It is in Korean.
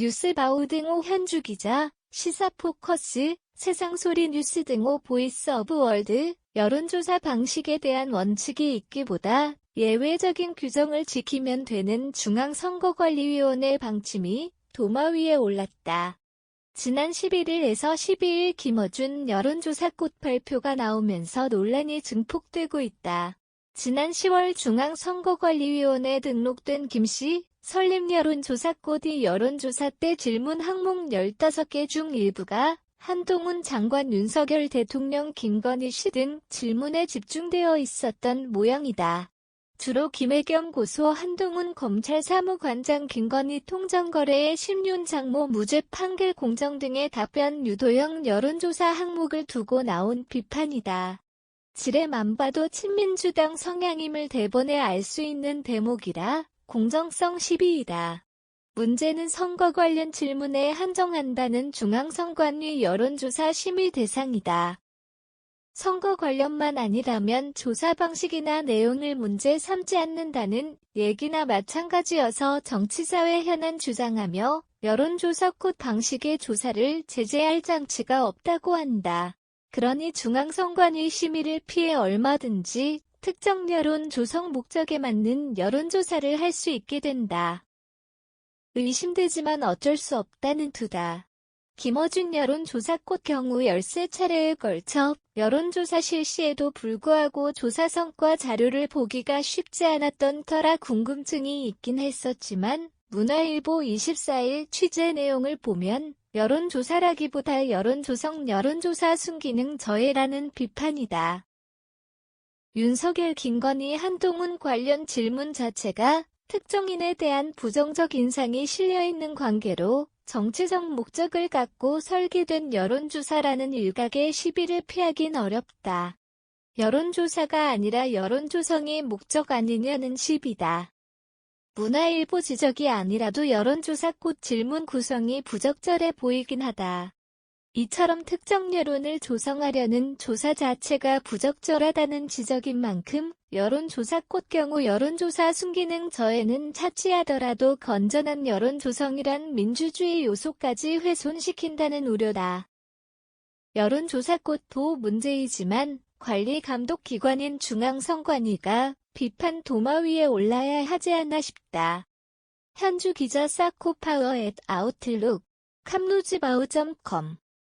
뉴스바우 등호 현주 기자, 시사포커스, 세상소리 뉴스 등호 보이스 오브 월드, 여론조사 방식에 대한 원칙이 있기보다 예외적인 규정을 지키면 되는 중앙선거관리위원회 방침이 도마 위에 올랐다. 지난 11일에서 12일 김어준 여론조사 꽃 발표가 나오면서 논란이 증폭되고 있다. 지난 10월 중앙선거관리위원회에 등록된 김씨 설립여론조사꽃이 여론조사 때 질문 항목 15개 중 일부가 한동훈 장관 윤석열 대통령 김건희 씨 등 질문에 집중되어 있었던 모양이다. 주로 김혜겸 고소 한동훈 검찰 사무관장 김건희 통정거래의 심윤 장모 무죄 판결 공정 등의 답변 유도형 여론조사 항목을 두고 나온 비판이다. 지레만 봐도 친민주당 성향임을 대본에 알 수 있는 대목이라 공정성 시비이다. 문제는 선거 관련 질문에 한정한다는 중앙선관위 여론조사 심의 대상이다. 선거 관련만 아니라면 조사 방식이나 내용을 문제 삼지 않는다는 얘기나 마찬가지여서 정치사회 현안 주장하며 여론조사 콧 방식의 조사를 제재할 장치가 없다고 한다. 그러니 중앙선관위 심의를 피해 얼마든지 특정 여론 조성 목적에 맞는 여론조사를 할 수 있게 된다. 의심되지만 어쩔 수 없다는 투다. 김어준 여론조사꽃 경우 13차례에 걸쳐 여론조사 실시에도 불구하고 조사 성과 자료를 보기가 쉽지 않았던 터라 궁금증이 있긴 했었지만 문화일보 24일 취재 내용을 보면 여론조사라기보다 여론조성 여론조사 순기능 저해라는 비판이다. 윤석열 김건희 한동훈 관련 질문 자체가 특정인에 대한 부정적 인상이 실려있는 관계로 정치적 목적을 갖고 설계된 여론조사라는 일각의 시비를 피하긴 어렵다. 여론조사가 아니라 여론조성이 목적 아니냐는 시비다. 문화일보 지적이 아니라도 여론조사 꽃 질문 구성이 부적절해 보이긴 하다. 이처럼 특정 여론을 조성하려는 조사 자체가 부적절하다는 지적인 만큼 여론조사 꽃 경우 여론조사 순기능 저해는 차치하더라도 건전한 여론 조성이란 민주주의 요소까지 훼손시킨다는 우려다. 여론조사 꽃도 문제이지만 관리 감독 기관인 중앙선관위가 비판 도마 위에 올라야 하지 않나 싶다. 현주 기자 사코파워 앳 아웃룩 캄루즈바우.com